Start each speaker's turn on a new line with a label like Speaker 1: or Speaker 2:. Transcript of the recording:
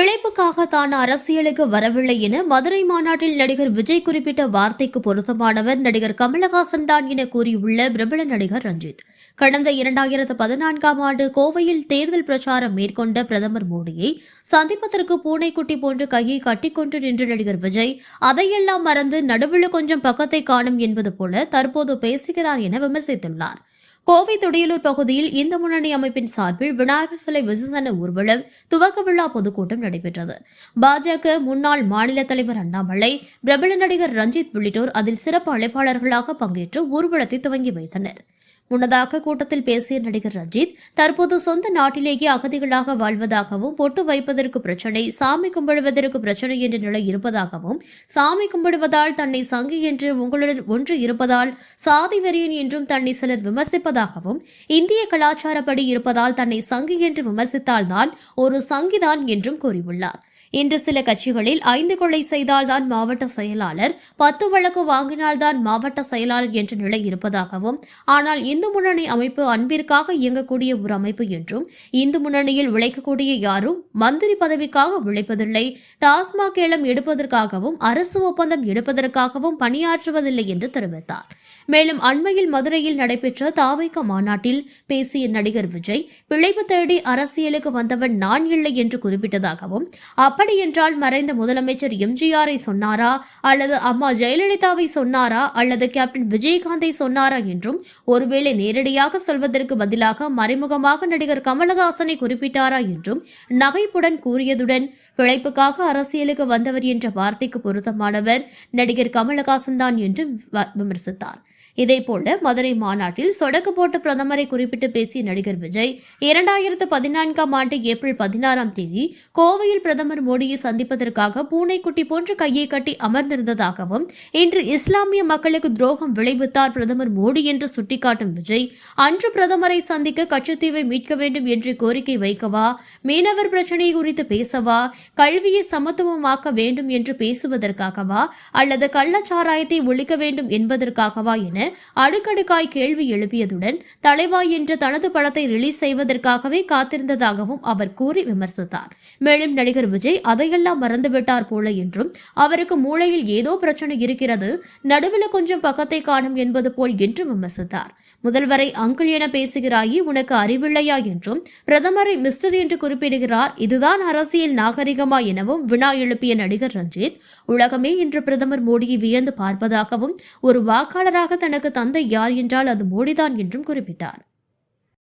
Speaker 1: பிழைப்புக்காக தான் அரசியலுக்கு வரவில்லை என மதுரை மாநாட்டில் நடிகர் விஜய் குறிப்பிட்ட வார்த்தைக்கு பொருத்தமானவர் நடிகர் கமலஹாசன் தான் என கூறியுள்ள பிரபல நடிகர் ரஞ்சித். கடந்த இரண்டாயிரத்து பதினான்காம் ஆண்டு கோவையில் தேர்தல் பிரச்சாரம் மேற்கொண்ட பிரதமர் மோடியை சந்திப்பதற்கு பூனைக்குட்டி போன்று கையை கட்டிக்கொண்டு நின்ற நடிகர் விஜய் அதையெல்லாம் மறந்து நடுவில் கொஞ்சம் பக்கத்தை காணும் என்பது போல தற்போது பேசுகிறார் என விமர்சித்துள்ளார். கோவை துடியலூர் பகுதியில் இந்து முன்னணி அமைப்பின் சார்பில் விநாயகர் சிலை விசேஷன ஊர்வலம் துவக்க விழா பொதுக்கூட்டம் நடைபெற்றது. பாஜக முன்னாள் மாநில தலைவர் அண்ணாமலை பிரபல நடிகர் ரஞ்சித் உள்ளிட்டோர் அதில் சிறப்பு அழைப்பாளர்களாக பங்கேற்று ஊர்வலத்தை துவங்கி வைத்தனர். முன்னதாக கூட்டத்தில் பேசிய நடிகர் ரஞ்சித் தற்போது சொந்த நாட்டிலேயே அகதிகளாக வாழ்வதாகவும் பொட்டு வைப்பதற்கு பிரச்சனை சாமி கும்பிடுவதற்கு பிரச்சனை என்ற நிலை இருப்பதாகவும் சாமி கும்பிடுவதால் தன்னை சங்கி என்று உங்களுடன் ஒன்று இருப்பதால் சாதி வெறியன் என்றும் தன்னை சிலர் விமர்சிப்பதாகவும் இந்திய கலாச்சாரப்படி இருப்பதால் தன்னை சங்கி என்று விமர்சித்தால்தான் ஒரு சங்கிதான் என்றும் கூறியுள்ளார். இன்று சில கட்சிகளில் ஐந்து கொலை செய்தால்தான் மாவட்ட செயலாளர் பத்து வழக்கு வாங்கினால்தான் மாவட்ட செயலாளர் என்ற நிலை இருப்பதாகவும் ஆனால் இந்து முன்னணி அமைப்பு அன்பிற்காக இயங்கக்கூடிய ஒரு அமைப்பு என்றும் இந்து முன்னணியில் உழைக்கக்கூடிய யாரும் மந்திரி பதவிக்காக உழைப்பதில்லை டாஸ்மாக் ஏலம் எடுப்பதற்காகவும் அரசு ஒப்பந்தம் எடுப்பதற்காகவும் பணியாற்றுவதில்லை என்று தெரிவித்தார். மேலும் அண்மையில் மதுரையில் நடைபெற்ற தாவைக்க மாநாட்டில் பேசிய நடிகர் விஜய் பிழைப்பு தேடி அரசியலுக்கு வந்தவன் நான் இல்லை என்று குறிப்பிட்டதாகவும் அப்படியென்றால் மறைந்த முதலமைச்சர் எம்ஜிஆரை சொன்னாரா? அல்லது அம்மா ஜெயலலிதாவை சொன்னாரா? அல்லது கேப்டன் விஜயகாந்தை சொன்னாரா என்றும் ஒருவேளை நேரடியாக சொல்வதற்கு பதிலாக மறைமுகமாக நடிகர் கமலஹாசனை குறிப்பிட்டாரா என்றும் நகைப்புடன் கூறியதுடன் பிழைப்புக்காக அரசியலுக்கு வந்தவர் என்ற வார்த்தைக்கு பொருத்தமானவர் நடிகர் கமலஹாசன் தான் என்றும் விமர்சித்தார். இதேபோல மதுரை மாநாட்டில் சொடக்கு போட்ட பிரதமரை குறிப்பிட்டு பேசிய நடிகர் விஜய் இரண்டாயிரத்து பதினான்காம் ஆண்டு ஏப்ரல் பதினாறாம் தேதி கோவையில் பிரதமர் மோடியை சந்திப்பதற்காக பூனைக்குட்டி போன்று கையை கட்டி அமர்ந்திருந்ததாகவும் இன்று இஸ்லாமிய மக்களுக்கு துரோகம் விளைவித்தார் பிரதமர் மோடி என்று சுட்டிக்காட்டும் விஜய் அன்று பிரதமரை சந்திக்க கச்சத்தீவை மீட்க வேண்டும் என்று கோரிக்கை வைக்கவா மீனவர் பிரச்சனை குறித்து பேசவா கல்வியை சமத்துவமாக்க வேண்டும் என்று பேசுவதற்காகவா அல்லது கள்ளச்சாராயத்தை ஒழிக்க வேண்டும் என்பதற்காகவா என அடுக்கடுக்காய் கேள்வி எழுப்பியதுடன் தலைவா என்ற தனது படத்தை ரிலீஸ் செய்வதற்காகவே காத்திருந்ததாகவும் அவர் கூறி விமர்சித்தார். மேலும் நடிகர் விஜய் அதையெல்லாம் மறந்துவிட்டார் போல என்றும் அவருக்கு மூளையில் ஏதோ பிரச்சனை இருக்கிறது நடுவில் கொஞ்சம் பக்கத்தை காணும் என்பது போல் என்றும் விமர்சித்தார். முதல்வரை அங்கிள் என பேசுகிறாயே உனக்கு அறிவில்லையா என்றும் பிரதமரை மிஸ்டர் என்று குறிப்பிடுகிறார் இதுதான் அரசியல் நாகரிகமா எனவும் வினா எழுப்பிய நடிகர் ரஞ்சித் உலகமே இன்று பிரதமர் மோடியை வியந்து பார்ப்பதாகவும் ஒரு வாக்காளராக தனக்கு தனக்கு தந்தை யார் என்றால் அது மோடிதான் என்றும் குறிப்பிட்டார்.